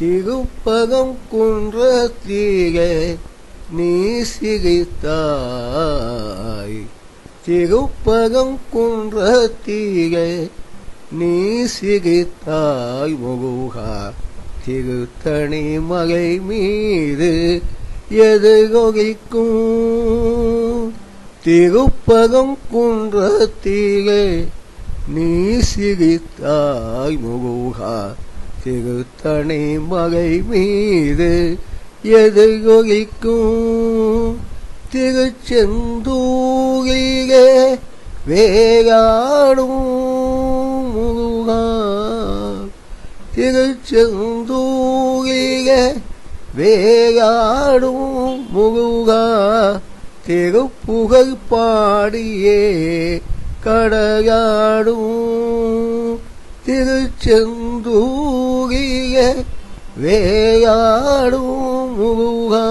திருப்பகம் குன்ற தீக நீ சிகித்தாய். திருப்பகம் குன்ற தீக நீ சிகித்தாய் முகுகா திருத்தணி மலை மீது எது கொகைக்கும்? திருப்பகம் குன்ற தீக நீ சிகித்தாய் முகுகா திருத்தணி மகை மீது எது கொகைக்கும் திருச்செந்தூரிலே வேகாடும் முருகா. திருச்செந்தூரிலே வேகாடும் முருகா. திருப்புகழ் பாடியே கடகாடும் திருச்செந்தூரிய வேயாடும் முருகா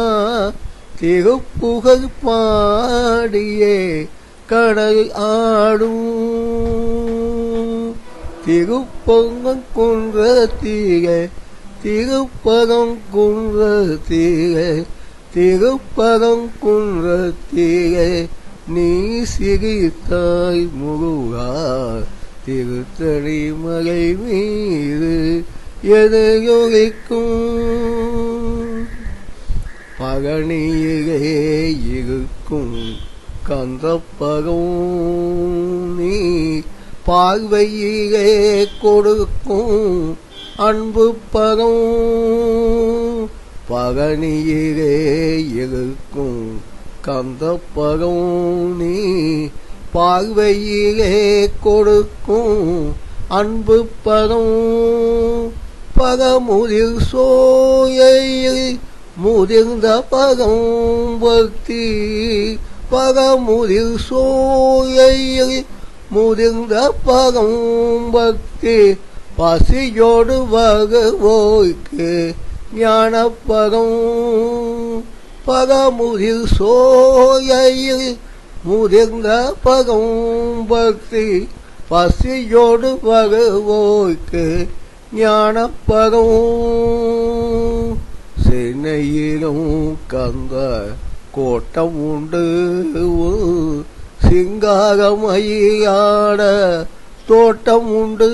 திருப்புகழ் பாடியே கடல் ஆடும். திருப்பங்கம் குன்ற தீக திருப்பகம் குன்ற தீக திருப்பகம் குன்ற தீக நீ சிரித்தாய் முருகா திருத்தணி மலை மீது எதையொழிக்கும்? பகனியே இருக்கும் கந்தப்பகம் நீ பார்வையிலே கொடுக்கும் அன்பு பகம் பகனியிலே இருக்கும் கந்தப்பகம் நீ பார்வையிலே கொடுக்கும் அன்பு பகம் பகமுதிர் சோயில் முதிர்ந்த பகம் பக்தி பகமுதிர் சோயில் முதிர்ந்த பகம் பக்தி பசியோடு வகவோய்க்கு ஞானப்பகம். பகமுதிர் சோயில் முதிர்ந்த பகம் பக்தி பசியோடு பகவோய்க்கு ஞானப்பகம் சென்னையிலும் கந்த கோட்டம் உண்டு. சிங்காகமையாட தோட்டம் உண்டு.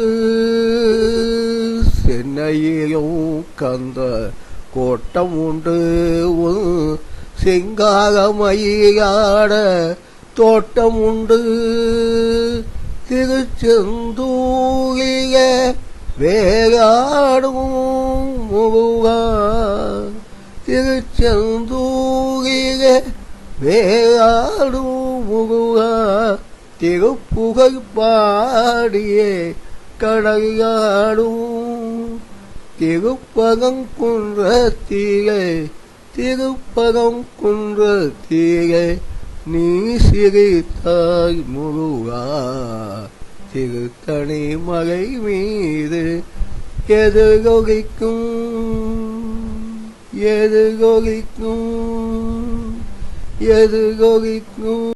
சென்னையிலும் கந்த கோட்டம் உண்டு. சிங்காகமையாட தோட்டம் உண்டு. திருச்செந்தூரிய வேகாடும் முருகா திருச்செந்தூரிய வேகாடும் முருகா திருப்புகை பாடியே கடையாடும் திருப்பகங்குன்ற தீரை திருப்பகங்குன்ற தீரை நீ சிரித்தாய் முருகா. திருத்தணி மலை மீது எது கொகிக்கும்? எது எதிர்கொலிக்கும் எது எதிர்கொலிக்கும்